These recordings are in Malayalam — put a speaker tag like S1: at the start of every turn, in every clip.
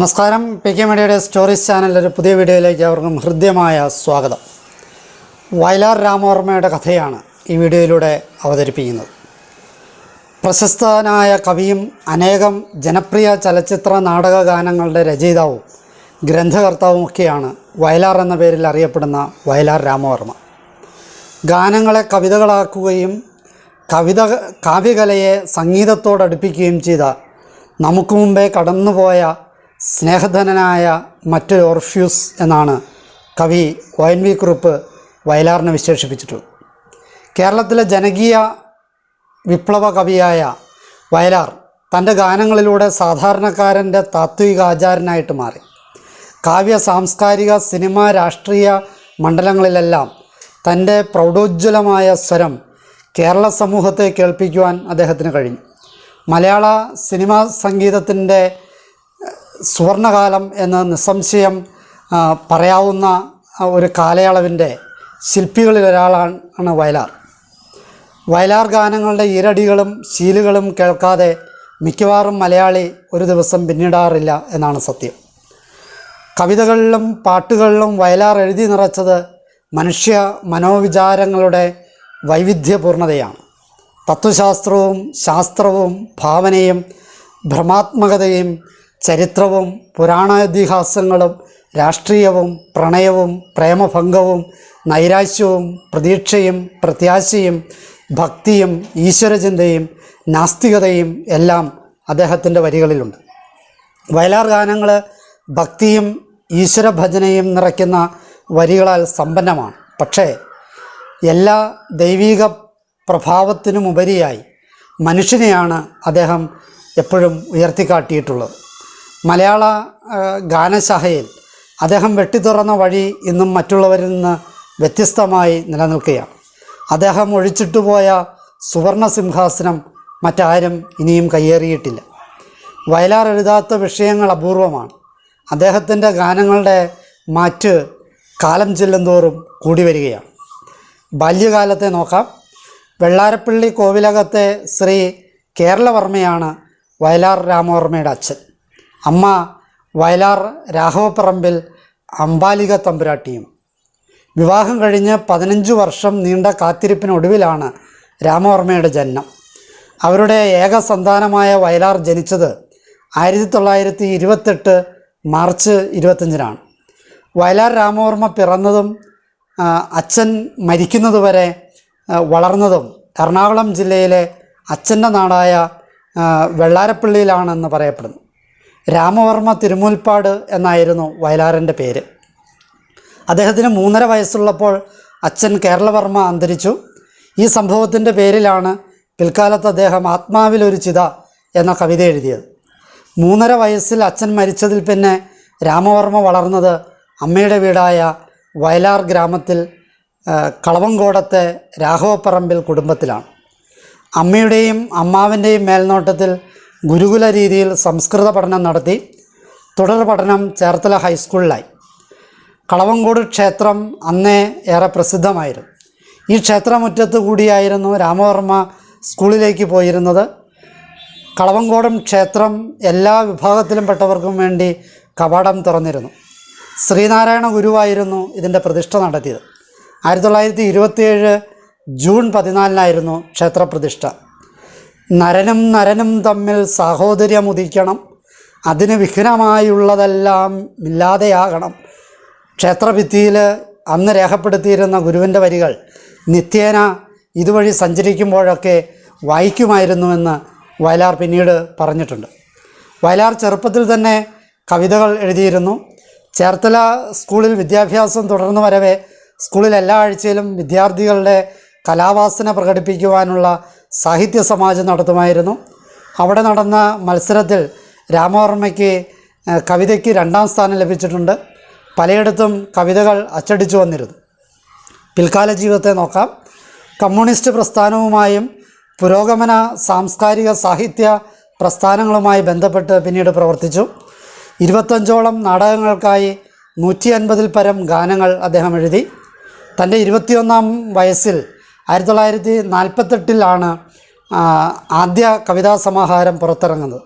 S1: നമസ്കാരം. പി കെ മീഡിയയുടെ സ്റ്റോറീസ് ചാനലിന്റെ ഒരു പുതിയ വീഡിയോയിലേക്ക് അവർക്കും ഹൃദ്യമായ സ്വാഗതം. വയലാർ രാമവർമ്മയുടെ കഥയാണ് ഈ വീഡിയോയിലൂടെ അവതരിപ്പിക്കുന്നത്. പ്രശസ്തനായ കവിയും അനേകം ജനപ്രിയ ചലച്ചിത്ര നാടക ഗാനങ്ങളുടെ രചയിതാവും ഗ്രന്ഥകർത്താവും ഒക്കെയാണ് വയലാർ എന്ന പേരിൽ അറിയപ്പെടുന്ന വയലാർ രാമവർമ്മ. ഗാനങ്ങളെ കവിതകളാക്കുകയും കവിത കാവ്യകലയെ സംഗീതത്തോടടുപ്പിക്കുകയും ചെയ്ത നമുക്ക് മുമ്പേ കടന്നുപോയ സ്നേഹധനനായ മറ്റൊരു ഓർഫ്യൂസ് എന്നാണ് കവി ഒ എൻ വി കുറുപ്പ് വയലാറിനെ വിശേഷിപ്പിച്ചിട്ടുള്ളത്. കേരളത്തിലെ ജനകീയ വിപ്ലവ കവിയായ വയലാർ തന്റെ ഗാനങ്ങളിലൂടെ സാധാരണക്കാരന്റെ താത്വിക ആചാരനായിട്ട് മാറി. കാവ്യ സാംസ്കാരിക സിനിമ രാഷ്ട്രീയ മണ്ഡലങ്ങളിലെല്ലാം തന്റെ പ്രൗഢോജ്വലമായ സ്വരം കേരള സമൂഹത്തെ കേൾപ്പിക്കുവാൻ അദ്ദേഹത്തിന് കഴിഞ്ഞു. മലയാള സിനിമാ സംഗീതത്തിന്റെ സുവർണകാലം എന്ന് നിസ്സംശയം പറയാവുന്ന ഒരു കാലയളവിന്റെ ശില്പികളിൽ ഒരാളാണ് വയലാർ. വയലാർ ഗാനങ്ങളുടെ ഈരടികളും ശീലുകളും കേൾക്കാതെ മിക്കവാറും മലയാളി ഒരു ദിവസം പിന്നിടാറില്ല എന്നാണ് സത്യം. കവിതകളിലും പാട്ടുകളിലും വയലാർ എഴുതി നിറച്ചത് മനുഷ്യ മനോവിചാരങ്ങളുടെ വൈവിധ്യപൂർണതയാണ്. തത്വശാസ്ത്രവും ശാസ്ത്രവും ഭാവനയും ഭ്രമാത്മകതയും ചരിത്രവും പുരാണാതിഹാസങ്ങളും രാഷ്ട്രീയവും പ്രണയവും പ്രേമഭംഗവും നൈരാശ്യവും പ്രതീക്ഷയും പ്രത്യാശയും ഭക്തിയും ഈശ്വരചിന്തയും നാസ്തികതയും എല്ലാം അദ്ദേഹത്തിന്റെ വരികളിലുണ്ട്. വയലാർ ഗാനങ്ങൾ ഭക്തിയും ഈശ്വരഭജനയും നിറയ്ക്കുന്ന വരികളാൽ സമ്പന്നമാണ്. പക്ഷേ എല്ലാ ദൈവീക പ്രഭാവത്തിനുമുപരിയായി മനുഷ്യനെയാണ് അദ്ദേഹം എപ്പോഴും ഉയർത്തിക്കാട്ടിയിട്ടുള്ളത്. മലയാള ഗാനശാഖയിൽ അദ്ദേഹം വെട്ടിത്തുറന്ന വഴി ഇന്നും മറ്റുള്ളവരിൽ നിന്ന് വ്യത്യസ്തമായി നിലനിൽക്കുകയാണ്. അദ്ദേഹം ഒഴിച്ചിട്ടു പോയ സുവർണ സിംഹാസനം മറ്റാരും ഇനിയും കയ്യേറിയിട്ടില്ല. വയലാർ എഴുതാത്ത വിഷയങ്ങൾ അപൂർവമാണ്. അദ്ദേഹത്തിന്റെ ഗാനങ്ങളുടെ മാറ്റ് കാലം ചെല്ലുന്തോറും കൂടി വരികയാണ്. ബാല്യകാലത്തെ നോക്കാം. വെള്ളാരപ്പള്ളി കോവിലകത്തെ ശ്രീ കേരളവർമ്മയാണ് വയലാർ രാമവർമ്മയുടെ അച്ഛൻ. അമ്മ വയലാർ രാഘവപ്പറമ്പിൽ അമ്പാലിക തമ്പുരാട്ടിയും. വിവാഹം കഴിഞ്ഞ് പതിനഞ്ച് വർഷം നീണ്ട കാത്തിരിപ്പിനൊടുവിലാണ് രാമവർമ്മയുടെ ജന്മം. അവരുടെ ഏക സന്താനമായ വയലാർ ജനിച്ചത് ആയിരത്തി തൊള്ളായിരത്തി ഇരുപത്തെട്ട് മാർച്ച് ഇരുപത്തഞ്ചിനാണ് വയലാർ രാമവർമ്മ പിറന്നതും അച്ഛൻ മരിക്കുന്നതുവരെ വളർന്നതും എറണാകുളം ജില്ലയിലെ അച്ഛന്റെ നാടായ വെള്ളാരപ്പള്ളിയിലാണെന്ന് പറയപ്പെടുന്നു. രാമവർമ്മ തിരുമുൽപ്പാട് എന്നായിരുന്നു വയലാറിന്റെ പേര്. അദ്ദേഹത്തിന് മൂന്നര വയസ്സുള്ളപ്പോൾ അച്ഛൻ കേരളവർമ്മ അന്തരിച്ചു. ഈ സംഭവത്തിന്റെ പേരിലാണ് പിൽക്കാലത്ത് അദ്ദേഹം ആത്മാവിലൊരു ചിത എന്ന കവിത എഴുതിയത്. മൂന്നര വയസ്സിൽ അച്ഛൻ മരിച്ചതിൽ പിന്നെ രാമവർമ്മ വളർന്നത് അമ്മയുടെ വീടായ വയലാർ ഗ്രാമത്തിൽ കളവങ്കോടത്തെ രാഘവപ്പറമ്പിൽ കുടുംബത്തിലാണ്. അമ്മയുടെയും അമ്മാവിന്റെയും മേൽനോട്ടത്തിൽ ഗുരുകുല രീതിയിൽ സംസ്കൃത പഠനം നടത്തി തുടർ പഠനം ചേർത്തല ഹൈസ്കൂളിലായി. കളവങ്കോട് ക്ഷേത്രം അന്നേ ഏറെ പ്രസിദ്ധമായിരുന്നു. ഈ ക്ഷേത്രമുറ്റത്ത് കൂടിയായിരുന്നു രാമവർമ്മ സ്കൂളിലേക്ക് പോയിരുന്നത്. കളവങ്കോടം ക്ഷേത്രം എല്ലാ വിഭാഗത്തിലും പെട്ടവർക്കും വേണ്ടി കവാടം തുറന്നിരുന്നു. ശ്രീനാരായണ ഗുരുവായിരുന്നു ഇതിന്റെ പ്രതിഷ്ഠ നടത്തിയത്. ആയിരത്തി തൊള്ളായിരത്തി ഇരുപത്തിയേഴ് ജൂൺ പതിനാലിനായിരുന്നു ക്ഷേത്രപ്രതിഷ്ഠ. നരനും നരനും തമ്മിൽ സാഹോദര്യം ഉദിക്കണം അതിന് വിഘ്നമായുള്ളതെല്ലാം ഇല്ലാതെയാകണം. ക്ഷേത്രഭിത്തിയിൽ അന്ന് രേഖപ്പെടുത്തിയിരുന്ന ഗുരുവിന്റെ വരികൾ നിത്യേന ഇതുവഴി സഞ്ചരിക്കുമ്പോഴൊക്കെ വായിക്കുമായിരുന്നുവെന്ന് വയലാർ പിന്നീട് പറഞ്ഞിട്ടുണ്ട്. വയലാർ ചെറുപ്പത്തിൽ തന്നെ കവിതകൾ എഴുതിയിരുന്നു. ചേർത്തല സ്കൂളിൽ വിദ്യാഭ്യാസം തുടർന്നു വരവേ സ്കൂളിൽ എല്ലാ ആഴ്ചയിലും വിദ്യാർത്ഥികളുടെ കലാവാസന പ്രകടിപ്പിക്കുവാനുള്ള സാഹിത്യ സമാജം നടത്തുമായിരുന്നു. അവിടെ നടന്ന മത്സരത്തിൽ രാമവർമ്മയ്ക്ക് കവിതയ്ക്ക് രണ്ടാം സ്ഥാനം ലഭിച്ചിട്ടുണ്ട്. പലയിടത്തും കവിതകൾ അച്ചടിച്ചു വന്നിരുന്നു. പിൽക്കാല ജീവിതത്തെ നോക്കാം. കമ്മ്യൂണിസ്റ്റ് പ്രസ്ഥാനവുമായും പുരോഗമന സാംസ്കാരിക സാഹിത്യ പ്രസ്ഥാനങ്ങളുമായി ബന്ധപ്പെട്ട് പിന്നീട് പ്രവർത്തിച്ചു. ഇരുപത്തഞ്ചോളം നാടകങ്ങൾക്കായി നൂറ്റി അൻപതിൽ പരം ഗാനങ്ങൾ അദ്ദേഹം എഴുതി. തന്റെ ഇരുപത്തിയൊന്നാം വയസ്സിൽ ആയിരത്തി തൊള്ളായിരത്തി നാൽപ്പത്തെട്ടിലാണ് ആദ്യ കവിതാ സമാഹാരം പുറത്തിറങ്ങുന്നത്.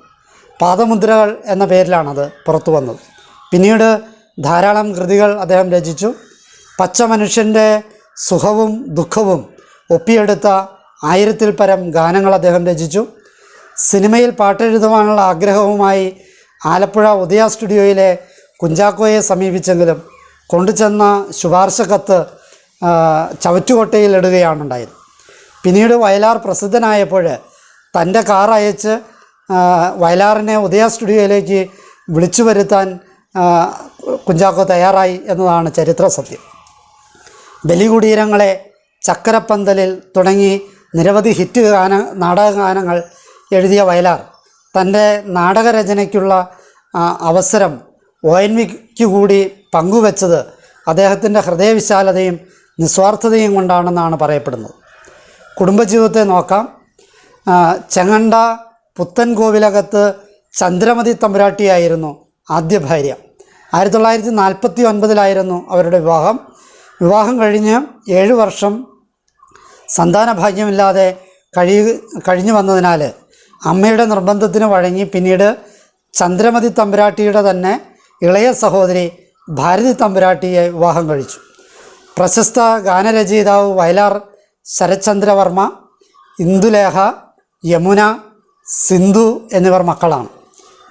S1: പാദമുദ്രകൾ എന്ന പേരിലാണത് പുറത്തു വന്നത്. പിന്നീട് ധാരാളം കൃതികൾ അദ്ദേഹം രചിച്ചു. പച്ച മനുഷ്യന്റെ സുഖവും ദുഃഖവും ഒപ്പിയെടുത്ത ആയിരത്തിൽ പരം ഗാനങ്ങൾ അദ്ദേഹം രചിച്ചു. സിനിമയിൽ പാട്ടെഴുതുവാനുള്ള ആഗ്രഹവുമായി ആലപ്പുഴ ഉദയ സ്റ്റുഡിയോയിലെ കുഞ്ചാക്കോയെ സമീപിച്ചെങ്കിലും കൊണ്ടുചെന്ന ശുപാർശ കത്ത് ഉണ്ടായത് പിന്നീട് വയലാർ പ്രസിദ്ധനായപ്പോൾ തന്റെ കാർ അയച്ച് വയലാറിനെ ഉദയ സ്റ്റുഡിയോയിലേക്ക് വിളിച്ചു വരുത്താൻ കുഞ്ചാക്കോ തയ്യാറായി എന്നതാണ് ചരിത്ര സത്യം. ബലികുടീരങ്ങളെ ചക്കരപ്പന്തലിൽ തുടങ്ങി നിരവധി ഹിറ്റ് ഗാന നാടകഗാനങ്ങൾ എഴുതിയ വയലാർ. തന്റെ നാടകരചനയ്ക്കുള്ള അവസരം ഒ എൻ വിക്ക് കൂടി പങ്കുവെച്ചത് അദ്ദേഹത്തിന്റെ ഹൃദയവിശാലതയും നിസ്വാർത്ഥതയും കൊണ്ടാണെന്നാണ് പറയപ്പെടുന്നത്. കുടുംബജീവിതത്തെ നോക്കാം. ചെങ്ങണ്ട പുത്തൻ കോവിലകത്ത് ചന്ദ്രമതി തമ്പുരാട്ടിയായിരുന്നു ആദ്യ ഭാര്യ. ആയിരത്തി തൊള്ളായിരത്തി നാൽപ്പത്തി ഒൻപതിലായിരുന്നു അവരുടെ വിവാഹം. വിവാഹം കഴിഞ്ഞ് ഏഴ് വർഷം സന്താന ഭാഗ്യമില്ലാതെ കഴിയ കഴിഞ്ഞു വന്നതിനാൽ അമ്മയുടെ നിർബന്ധത്തിന് വഴങ്ങി പിന്നീട് ചന്ദ്രമതി തമ്പുരാട്ടിയുടെ തന്നെ ഇളയ സഹോദരി ഭാരതി തമ്പുരാട്ടിയെ വിവാഹം കഴിച്ചു. പ്രശസ്ത ഗാനരചയിതാവ് വയലാർ ശരത്ചന്ദ്രവർമ്മ ഇന്ദുലേഖ യമുന സിന്ധു എന്നിവർ മക്കളാണ്.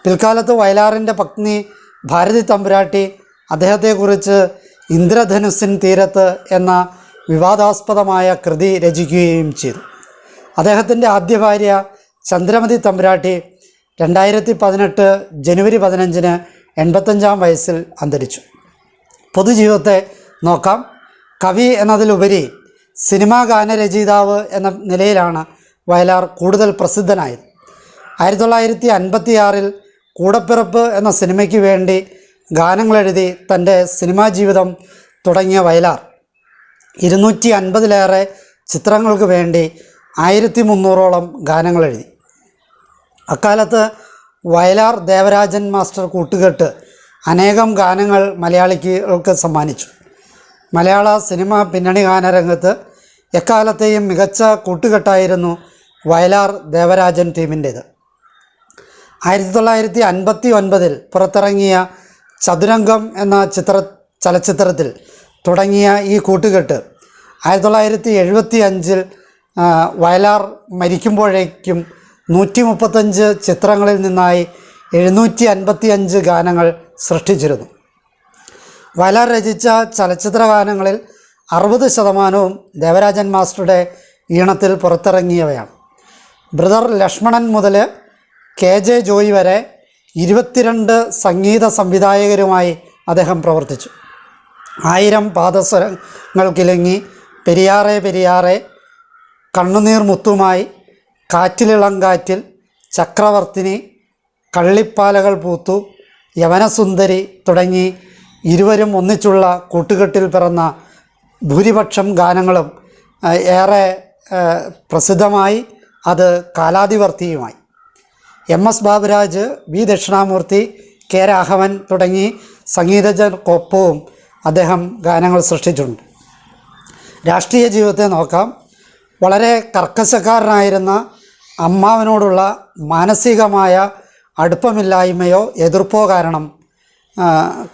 S1: പിൽക്കാലത്ത് വയലാറിന്റെ പത്നി ഭാരതി തമ്പുരാട്ടി അദ്ദേഹത്തെക്കുറിച്ച് ഇന്ദ്രധനുസിൻ തീരത്ത് എന്ന വിവാദാസ്പദമായ കൃതി രചിക്കുകയും ചെയ്തു. അദ്ദേഹത്തിന്റെ ആദ്യ ഭാര്യ ചന്ദ്രമതി തമ്പുരാട്ടി രണ്ടായിരത്തി പതിനെട്ട് ജനുവരി പതിനഞ്ചിന് എൺപത്തഞ്ചാം വയസ്സിൽ അന്തരിച്ചു. പൊതുജീവിതത്തെ നോക്കാം. കവി എന്നതിലുപരി സിനിമാ ഗാനരചയിതാവ് എന്ന നിലയിലാണ് വയലാർ കൂടുതൽ പ്രസിദ്ധനായത്. ആയിരത്തി തൊള്ളായിരത്തി അൻപത്തിയാറിൽ കൂടപ്പിറപ്പ് എന്ന സിനിമയ്ക്ക് വേണ്ടി ഗാനങ്ങളെഴുതി തന്റെ സിനിമാ ജീവിതം തുടങ്ങിയ വയലാർ. ഇരുന്നൂറ്റി അൻപതിലേറെ ചിത്രങ്ങൾക്ക് വേണ്ടി ആയിരത്തി മുന്നൂറോളം ഗാനങ്ങൾ എഴുതി അക്കാലത്ത് വയലാർ ദേവരാജൻ മാസ്റ്റർ കൂട്ടുകെട്ട് അനേകം ഗാനങ്ങൾ മലയാളികൾക്ക് സമ്മാനിച്ചു. മലയാള സിനിമ പിന്നണി ഗാനരംഗത്ത് എക്കാലത്തെയും മികച്ച കൂട്ടുകെട്ടായിരുന്നു വയലാർ ദേവരാജൻ ടീമിന്റേത്. ആയിരത്തി തൊള്ളായിരത്തി അൻപത്തി ഒൻപതിൽ പുറത്തിറങ്ങിയ ചതുരംഗം എന്ന ചിത്ര ചലച്ചിത്രത്തിൽ തുടങ്ങിയ ഈ കൂട്ടുകെട്ട് ആയിരത്തി തൊള്ളായിരത്തി എഴുപത്തി അഞ്ചിൽ വയലാർ മരിക്കുമ്പോഴേക്കും നൂറ്റി മുപ്പത്തഞ്ച് ചിത്രങ്ങളിൽ നിന്നായി എഴുന്നൂറ്റി അൻപത്തി അഞ്ച് ഗാനങ്ങൾ സൃഷ്ടിച്ചിരുന്നു. വയലാർ രചിച്ച ചലച്ചിത്ര ഗാനങ്ങളിൽ അറുപത് ശതമാനവും ദേവരാജൻ മാസ്റ്ററുടെ ഈണത്തിൽ പുറത്തിറങ്ങിയവയാണ്. ബ്രദർ ലക്ഷ്മണൻ മുതൽ കെ ജെ ജോയി വരെ ഇരുപത്തിരണ്ട് സംഗീത സംവിധായകരുമായി അദ്ദേഹം പ്രവർത്തിച്ചു. ആയിരം പാദസ്വരങ്ങൾക്കിലങ്ങി പെരിയാറെ പെരിയാറെ കണ്ണുനീർ മുത്തുമായി കാറ്റിലിളം കാറ്റിൽ ചക്രവർത്തിനി കള്ളിപ്പാലകൾ പൂത്തു യവനസുന്ദരി തുടങ്ങി ഇരുവരും ഒന്നിച്ചുള്ള കൂട്ടുകെട്ടിൽ പിറന്ന ഭൂരിപക്ഷം ഗാനങ്ങളും ഏറെ പ്രസിദ്ധമായി അത് കാലാതിവർത്തിയുമായി. M S Baburaj V Dakshinamoorthy K Raghavan തുടങ്ങി സംഗീതജ്ഞർക്കൊപ്പവും അദ്ദേഹം ഗാനങ്ങൾ സൃഷ്ടിച്ചിട്ടുണ്ട്. രാഷ്ട്രീയ ജീവിതത്തെ നോക്കാം. വളരെ കർക്കശക്കാരനായിരുന്ന അമ്മാവനോടുള്ള മാനസികമായ അടുപ്പമില്ലായ്മയോ എതിർപ്പോ കാരണം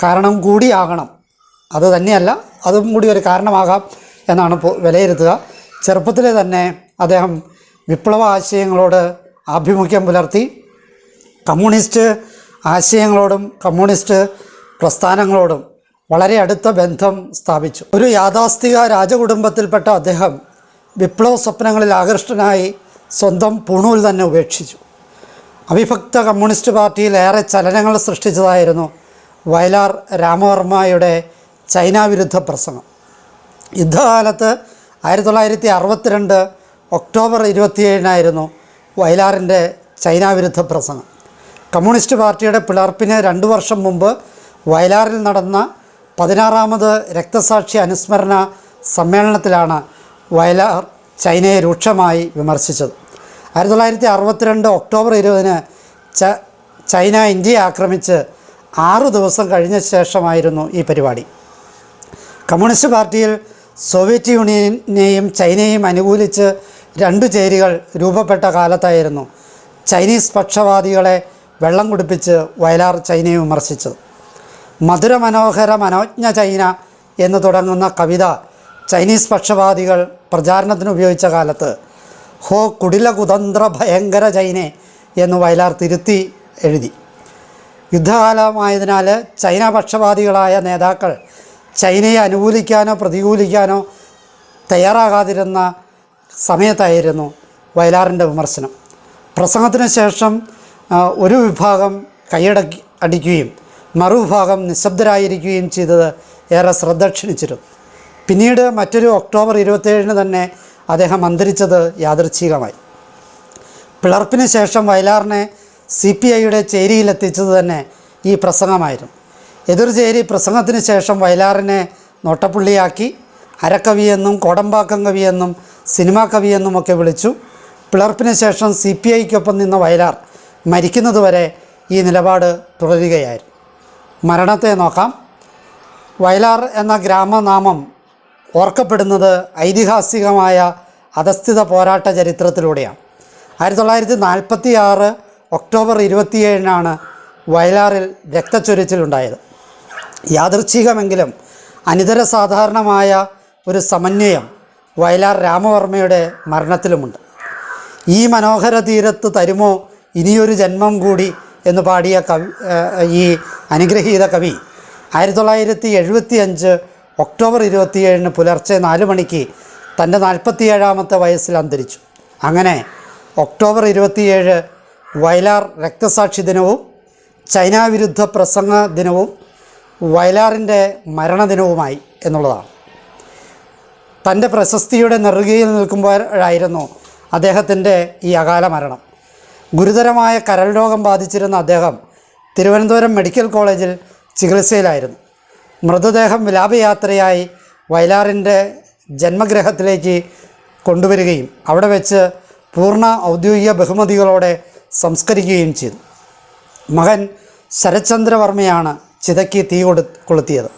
S1: കാരണം കൂടിയാകണം. അത് തന്നെയല്ല അതും കൂടി ഒരു കാരണമാകാം എന്നാണ് വിലയിരുത്തുക. ചെറുപ്പത്തിലെ തന്നെ അദ്ദേഹം വിപ്ലവ ആശയങ്ങളോട് ആഭിമുഖ്യം പുലർത്തി. കമ്മ്യൂണിസ്റ്റ് ആശയങ്ങളോടും കമ്മ്യൂണിസ്റ്റ് പ്രസ്ഥാനങ്ങളോടും വളരെ അടുത്ത ബന്ധം സ്ഥാപിച്ചു. ഒരു യാഥാസ്ഥിക രാജകുടുംബത്തിൽപ്പെട്ട അദ്ദേഹം വിപ്ലവ സ്വപ്നങ്ങളിൽ ആകൃഷ്ടനായി സ്വന്തം പൂണൂൽ തന്നെ ഉപേക്ഷിച്ചു. അവിഭക്ത കമ്മ്യൂണിസ്റ്റ് പാർട്ടിയിൽ ഏറെ ചലനങ്ങൾ സൃഷ്ടിച്ചതായിരുന്നു വയലാർ രാമവർമ്മയുടെ ചൈന വിരുദ്ധ പ്രസംഗം. യുദ്ധകാലത്ത് ആയിരത്തി തൊള്ളായിരത്തി അറുപത്തിരണ്ട് ഒക്ടോബർ ഇരുപത്തിയേഴിനായിരുന്നു വയലാറിന്റെ ചൈന വിരുദ്ധ പ്രസംഗം. കമ്മ്യൂണിസ്റ്റ് പാർട്ടിയുടെ പിളർപ്പിന് രണ്ടു വർഷം മുമ്പ് വയലാറിൽ നടന്ന പതിനാറാമത് രക്തസാക്ഷി അനുസ്മരണ സമ്മേളനത്തിലാണ് വയലാർ ചൈനയെ രൂക്ഷമായി വിമർശിച്ചത്. ആയിരത്തി തൊള്ളായിരത്തി അറുപത്തിരണ്ട് ഒക്ടോബർ ഇരുപതിന് ചൈന ഇന്ത്യയെ ആക്രമിച്ച് ആറു ദിവസം കഴിഞ്ഞ ശേഷമായിരുന്നു ഈ പരിപാടി. കമ്മ്യൂണിസ്റ്റ് പാർട്ടിയിൽ സോവിയറ്റ് യൂണിയനെയും ചൈനയെയും അനുകൂലിച്ച് രണ്ടു ചേരികൾ രൂപപ്പെട്ട കാലത്തായിരുന്നു ചൈനീസ് പക്ഷവാദികളെ വെള്ളം കുടിപ്പിച്ച് വയലാർ ചൈനയെ വിമർശിച്ചത്. മധുര മനോഹര മനോജ്ഞ ചൈന എന്ന് തുടങ്ങുന്ന കവിത ചൈനീസ് പക്ഷവാദികൾ പ്രചാരണത്തിന് ഉപയോഗിച്ച കാലത്ത് ഹോ കുടില കുതന്ത്ര ഭയങ്കര ചൈനെ എന്ന് വയലാർ തിരുത്തി എഴുതി. യുദ്ധകാലമായതിനാൽ ചൈന പക്ഷപാതികളായ നേതാക്കൾ ചൈനയെ അനുകൂലിക്കാനോ പ്രതികൂലിക്കാനോ തയ്യാറാകാതിരുന്ന സമയത്തായിരുന്നു വയലാറിന്റെ വിമർശനം. പ്രസംഗത്തിന് ശേഷം ഒരു വിഭാഗം കൈയടക്കി അടിക്കുകയും മറുവിഭാഗം നിശബ്ദരായിരിക്കുകയും ചെയ്തത് ഏറെ ശ്രദ്ധ ക്ഷണിച്ചിരുന്നു പിന്നീട് മറ്റൊരു ഒക്ടോബർ ഇരുപത്തേഴിന് തന്നെ അദ്ദേഹം അന്തരിച്ചത് യാദൃച്ഛികമായി. പിളർപ്പിന് ശേഷം വയലാറിനെ സി പി ഐയുടെ ചേരിയിലെത്തിച്ചത് തന്നെ ഈ പ്രസംഗമായിരുന്നു. എതിർ ചേരി പ്രസംഗത്തിന് ശേഷം വയലാറിനെ നോട്ടപ്പുള്ളിയാക്കി അരക്കവിയെന്നും കോടമ്പാക്കം കവിയെന്നും സിനിമാ കവിയെന്നുമൊക്കെ വിളിച്ചു. പിളർപ്പിന് ശേഷം സി പി ഐക്കൊപ്പം നിന്ന വയലാർ മരിക്കുന്നതുവരെ ഈ നിലപാട് തുടരുകയായിരുന്നു. മരണത്തെ നോക്കാം. വയലാർ എന്ന ഗ്രാമനാമം ഓർക്കപ്പെടുന്നത് ഐതിഹാസികമായ അധസ്ഥിത പോരാട്ട ചരിത്രത്തിലൂടെയാണ്. ആയിരത്തി തൊള്ളായിരത്തി നാൽപ്പത്തി ആറ് ഒക്ടോബർ ഇരുപത്തിയേഴിനാണ് വയലാറിൽ രക്തച്ചൊരിച്ചിലുണ്ടായത്. യാദൃച്ഛികമെങ്കിലും അനിതര സാധാരണമായ ഒരു സമന്വയം വയലാർ രാമവർമ്മയുടെ മരണത്തിലുമുണ്ട്. ഈ മനോഹര തീരത്ത് തരുമോ ഇനിയൊരു ജന്മം കൂടി എന്ന് പാടിയ കവി ഈ അനുഗ്രഹീത കവി. ആയിരത്തി തൊള്ളായിരത്തി എഴുപത്തി അഞ്ച് ഒക്ടോബർ ഇരുപത്തിയേഴിന് പുലർച്ചെ നാല് മണിക്ക് തന്റെ നാൽപ്പത്തിയേഴാമത്തെ വയസ്സിൽ അന്തരിച്ചു. അങ്ങനെ ഒക്ടോബർ ഇരുപത്തിയേഴ് വയലാർ രക്തസാക്ഷി ദിനവും ചൈന വിരുദ്ധ പ്രസംഗ ദിനവും വയലാറിന്റെ മരണദിനവുമായി എന്നുള്ളതാണ്. തന്റെ പ്രശസ്തിയുടെ നെറുകയിൽ നിൽക്കുമ്പോഴായിരുന്നു അദ്ദേഹത്തിന്റെ ഈ അകാല മരണം. ഗുരുതരമായ കരൾ രോഗം ബാധിച്ചിരുന്ന അദ്ദേഹം തിരുവനന്തപുരം മെഡിക്കൽ കോളേജിൽ ചികിത്സയിലായിരുന്നു. മൃതദേഹം വിലാപയാത്രയായി വയലാറിന്റെ ജന്മഗ്രഹത്തിലേക്ക് കൊണ്ടുവരികയും അവിടെ വെച്ച് പൂർണ ഔദ്യോഗിക ബഹുമതികളോടെ സംസ്കരിക്കുകയും ചെയ്തു. മകൻ ശരത്ചന്ദ്രവർമ്മയാണ് ചിതയ്ക്ക് തീ കൊടു കൊളുത്തിയത്.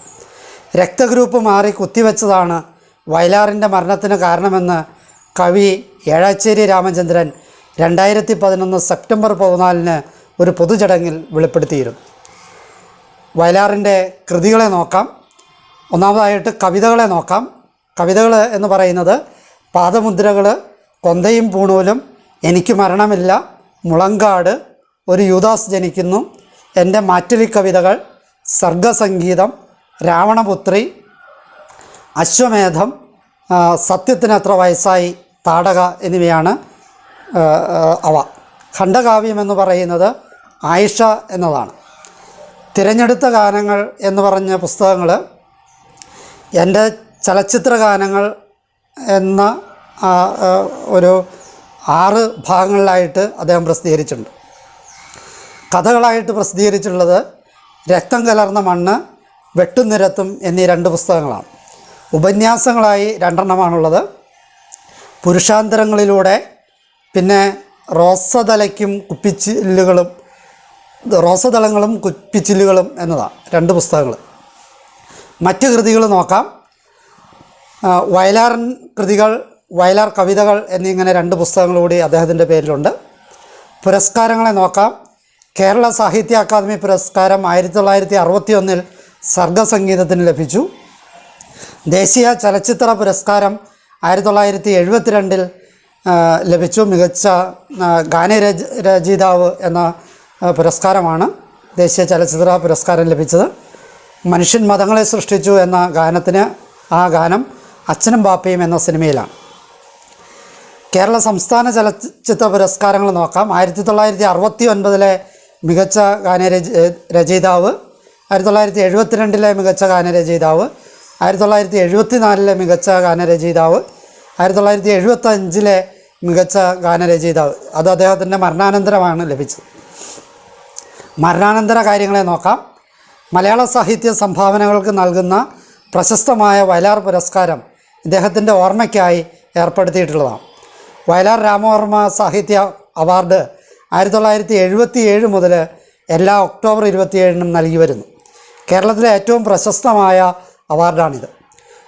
S1: രക്തഗ്രൂപ്പ് മാറി കുത്തിവെച്ചതാണ് വയലാറിന്റെ മരണത്തിന് കാരണമെന്ന് കവി ഏഴാച്ചേരി രാമചന്ദ്രൻ രണ്ടായിരത്തി പതിനൊന്ന് സെപ്റ്റംബർ പതിനാലിന് ഒരു പൊതുചടങ്ങിൽ വെളിപ്പെടുത്തിയിരുന്നു. വയലാറിന്റെ കൃതികളെ നോക്കാം. ഒന്നാമതായിട്ട് കവിതകളെ നോക്കാം. കവിതകൾ എന്ന് പറയുന്നത് പാദമുദ്രകൾ കൊന്തയും പൂണൂലും എനിക്ക് മരണമില്ല മുളങ്കാട് ഒരു യുദാസ് ജനിക്കുന്നു. എന്റെ മാറ്റുലി കവിതകൾ സർഗസംഗീതം രാവണപുത്രി അശ്വമേധം സത്യത്തിന് എത്ര വയസ്സായി താടക എന്നിവയാണ് അവ. ഖണ്ഡകാവ്യം എന്ന് പറയുന്നത് ആയിഷ എന്നതാണ്. തിരഞ്ഞെടുത്ത ഗാനങ്ങൾ എന്ന് പറഞ്ഞ പുസ്തകങ്ങൾ എന്റെ ചലച്ചിത്ര ഗാനങ്ങൾ എന്ന ഒരു ആറ് ഭാഗങ്ങളിലായിട്ട് അദ്ദേഹം പ്രസിദ്ധീകരിച്ചിട്ടുണ്ട്. കഥകളായിട്ട് പ്രസിദ്ധീകരിച്ചിട്ടുള്ളത് രക്തം കലർന്ന മണ്ണ് വെട്ടുനിരത്തും എന്നീ രണ്ട് പുസ്തകങ്ങളാണ്. ഉപന്യാസങ്ങളായി രണ്ടെണ്ണമാണുള്ളത്. പുരുഷാന്തരങ്ങളിലൂടെ പിന്നെ റോസതലയ്ക്കും കുപ്പിച്ചില്ലുകളും റോസതലങ്ങളും കുപ്പിച്ചില്ലുകളും എന്നതാണ് രണ്ട് പുസ്തകങ്ങൾ. മറ്റ് കൃതികൾ നോക്കാം. വയലാറൻ കൃതികൾ വയലാർ കവിതകൾ എന്നിങ്ങനെ രണ്ട് പുസ്തകങ്ങൾ കൂടി അദ്ദേഹത്തിന്റെ പേരിലുണ്ട്. പുരസ്കാരങ്ങളെ നോക്കാം. കേരള സാഹിത്യ അക്കാദമി പുരസ്കാരം ആയിരത്തി തൊള്ളായിരത്തി അറുപത്തി ഒന്നിൽ സർഗസംഗീതത്തിന് ലഭിച്ചു. ദേശീയ ചലച്ചിത്ര പുരസ്കാരം ആയിരത്തി തൊള്ളായിരത്തി എഴുപത്തിരണ്ടിൽ ലഭിച്ചു. മികച്ച ഗാനരച രചയിതാവ് എന്ന പുരസ്കാരമാണ് ദേശീയ ചലച്ചിത്ര പുരസ്കാരം ലഭിച്ചത്. മനുഷ്യൻ മതങ്ങളെ സൃഷ്ടിച്ചു എന്ന ഗാനത്തിന് ആ ഗാനം അച്ഛനും ബാപ്പയും എന്ന സിനിമയിലാണ്. കേരള സംസ്ഥാന ചലച്ചിത്ര പുരസ്കാരങ്ങൾ നോക്കാം. ആയിരത്തി തൊള്ളായിരത്തി അറുപത്തി ഒൻപതിലെ മികച്ച ഗാനരച രചയിതാവ്. ആയിരത്തി തൊള്ളായിരത്തി എഴുപത്തിരണ്ടിലെ മികച്ച ഗാനരചയിതാവ് ആയിരത്തി തൊള്ളായിരത്തി എഴുപത്തി നാലിലെ മികച്ച ഗാനരചയിതാവ് ആയിരത്തി തൊള്ളായിരത്തി എഴുപത്തഞ്ചിലെ മികച്ച ഗാനരചയിതാവ് അത് അദ്ദേഹത്തിന്റെ മരണാനന്തരമാണ് ലഭിച്ചത്. മരണാനന്തര കാര്യങ്ങളെ നോക്കാം. മലയാള സാഹിത്യ സംഭാവനകൾക്ക് നൽകുന്ന പ്രശസ്തമായ വയലാർ പുരസ്കാരം ഇദ്ദേഹത്തിന്റെ ഓർമ്മയ്ക്കായി ഏർപ്പെടുത്തിയിട്ടുള്ളതാണ്. വയലാർ രാമവർമ്മ സാഹിത്യ അവാർഡ് ആയിരത്തി തൊള്ളായിരത്തി എഴുപത്തി ഏഴ് മുതൽ എല്ലാ ഒക്ടോബർ ഇരുപത്തിയേഴിനും നൽകി വരുന്നു. കേരളത്തിലെ ഏറ്റവും പ്രശസ്തമായ അവാർഡാണിത്.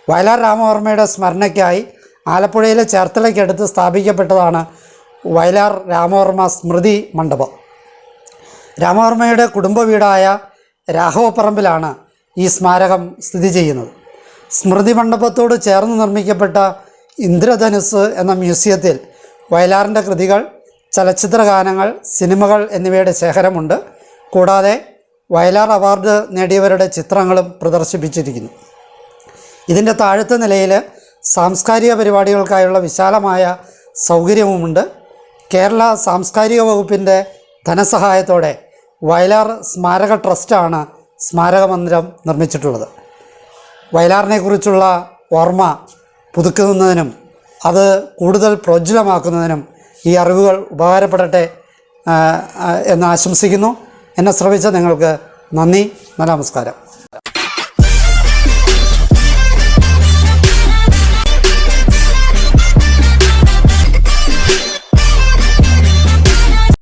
S1: വയലാർ രാമവർമ്മയുടെ സ്മരണയ്ക്കായി ആലപ്പുഴയിലെ ചേർത്തലയ്ക്കടുത്ത് സ്ഥാപിക്കപ്പെട്ടതാണ് വയലാർ രാമവർമ്മ സ്മൃതി മണ്ഡപം. രാമവർമ്മയുടെ കുടുംബ വീടായ രാഘവപ്പറമ്പിലാണ് ഈ സ്മാരകം സ്ഥിതി ചെയ്യുന്നത്. സ്മൃതി മണ്ഡപത്തോട് ചേർന്ന് നിർമ്മിക്കപ്പെട്ട ഇന്ദ്രധനുസ് എന്ന മ്യൂസിയത്തിൽ വയലാറിന്റെ കൃതികൾ ചലച്ചിത്ര ഗാനങ്ങൾ സിനിമകൾ എന്നിവയുടെ ശേഖരമുണ്ട്. കൂടാതെ വയലാർ അവാർഡ് നേടിയവരുടെ ചിത്രങ്ങളും പ്രദർശിപ്പിച്ചിരിക്കുന്നു. ഇതിന്റെ താഴത്തെ നിലയിൽ സാംസ്കാരിക പരിപാടികൾക്കായുള്ള വിശാലമായ സൗകര്യവുമുണ്ട്. കേരള സാംസ്കാരിക വകുപ്പിന്റെ ധനസഹായത്തോടെ വയലാർ സ്മാരക ട്രസ്റ്റാണ് സ്മാരക മന്ദിരം നിർമ്മിച്ചിട്ടുള്ളത്. വയലാറിനെക്കുറിച്ചുള്ള ഓർമ്മ പുതുക്കുന്നതിനും അത് കൂടുതൽ പ്രോജ്വലമാക്കുന്നതിനും ഈ അറിവുകൾ ഉപകാരപ്പെടട്ടെ എന്ന് ആശംസിക്കുന്നു. എന്നെ ശ്രമിച്ച നിങ്ങൾക്ക് നന്ദി നമസ്കാരം.